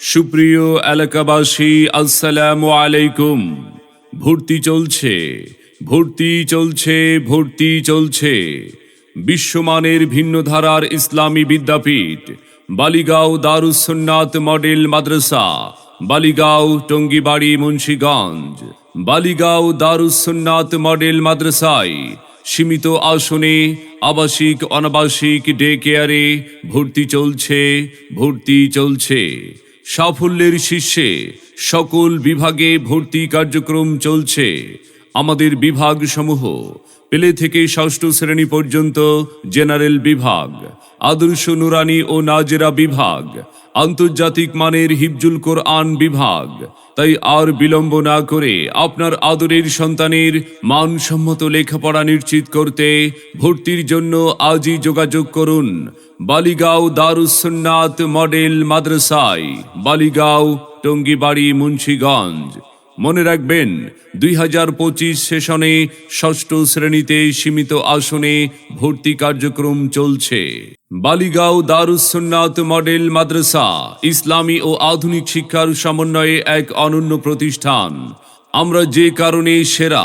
সুপ্রিয় এলাকাবাসী, আসসালামু আলাইকুম। ভর্তি চলছে ভর্তি চলছে ভর্তি চলছে। বিশ্বমানের ভিন্ন ধারার ইসলামী বিদ্যাপীঠ, বালিগাঁও দারুসন্নাত মডেল মাদ্রাসা, বালিগাঁও টঙ্গিবাড়ি মুন্সীগঞ্জ। বালিগাঁও দারুসন্নাত মডেল মাদ্রাসায় সীমিত আসনে আবাসিক অনাবাসিক ডে কেয়ারে ভর্তি চলছে ভর্তি চলছে। সাফল্যের শীর্ষে সকল বিভাগে ভর্তি কার্যক্রম চলছে। আমাদের বিভাগসমূহ, পেলে থেকে ষষ্ঠ শ্রেণি পর্যন্ত জেনারেল বিভাগ। আদর্শ নুরানি ও নাজেরা বিভাগ, আন্তর্জাতিক মানের হিফজুল কোরআন বিভাগ। তাই আর বিলম্ব না করে আপনার আদরের সন্তানের মানসম্মত লেখাপড়া নিশ্চিত করতে ভর্তির জন্য আজই যোগাযোগ করুন। বালিগাঁও দারুসন্নাত মডেল মাদ্রাসায়, বালিগাঁও, টঙ্গিবাড়ি, মুন্সীগঞ্জ। মনে রাখবেন, দুই হাজার পঁচিশ সেশনে ষষ্ঠ শ্রেণীতে সীমিত আসনে ভর্তি কার্যক্রম চলছে। বালিগাঁও দারুসন্নাত মডেল মাদ্রাসা, ইসলামী ও আধুনিক শিক্ষার সমন্বয়ে এক অনন্য প্রতিষ্ঠান। আমরা যে কারণে সেরা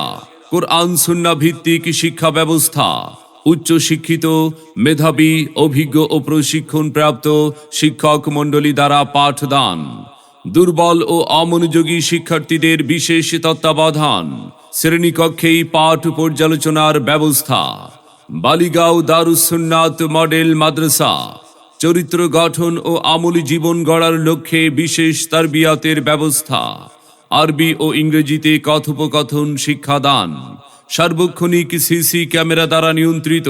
কোরআন সুন্না ভিত্তিক শিক্ষা ব্যবস্থা, উচ্চ শিক্ষিত, মেধাবী, অভিজ্ঞ ও প্রশিক্ষণ প্রাপ্ত শিক্ষক মণ্ডলী দ্বারা পাঠদান। দুর্বল ও অমনোযোগী শিক্ষার্থীদের বিশেষ তত্ত্বাবধান, শ্রেণীকক্ষেই পাঠ পর্যালোচনার ব্যবস্থা। বালিগাঁও দারুসুন্নাত মডেল মাদ্রাসা। চরিত্র গঠন ও আমলি জীবন গড়ার লক্ষ্যে বিশেষ তারবিয়াতের ব্যবস্থা। আরবি ও ইংরেজিতে কথোপকথন, শিক্ষাদান। সার্বক্ষণিক সিসি ক্যামেরা দ্বারা নিয়ন্ত্রিত।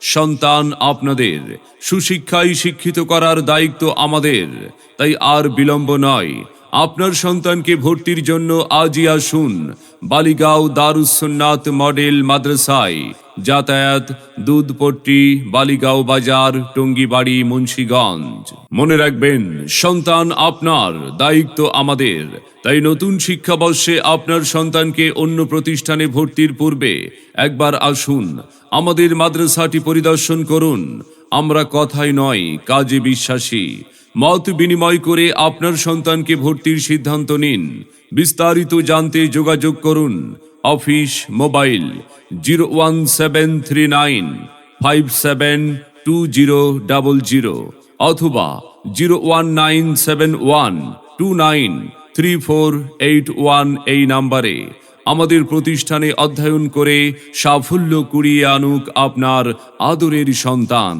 সন্তান আপনাদের। সুশিক্ষায় শিক্ষিত করার দায়িত্ব আমাদের। তাই আর বিলম্ব নয়। আপনার সন্তানকে ভর্তির জন্য আজই আসুন। বালিগাঁও দারুসন্নাত মডেল মাদ্রাসায়। যাতায়াত, দুধপট্টি, বালিগাঁও বাজার, টঙ্গিবাড়ি, মুন্সীগঞ্জ। মনে রাখবেন, সন্তান আপনার, দায়িত্ব আমাদের। তাই নতুন শিক্ষাবর্ষে আপনার সন্তানকে অন্য প্রতিষ্ঠানে ভর্তির পূর্বে একবার আসুন, আমাদের মাদ্রাসাটি পরিদর্শন করুন। আমরা কথায় নয়, কাজে বিশ্বাসী। মত বিনিময় করে আপনার সন্তানকে ভর্তির সিদ্ধান্ত নিন। বিস্তারিত জানতে যোগাযোগ করুন। Office mobile zero one seven three nine five seven two zero double zero অথবা zero one nine seven one two nine three four eight one এই নাম্বারে আমাদের প্রতিষ্ঠানে অধ্যয়ন করে সাফল্য কুড়িয়ে আনুক আপনার আদরের সন্তান।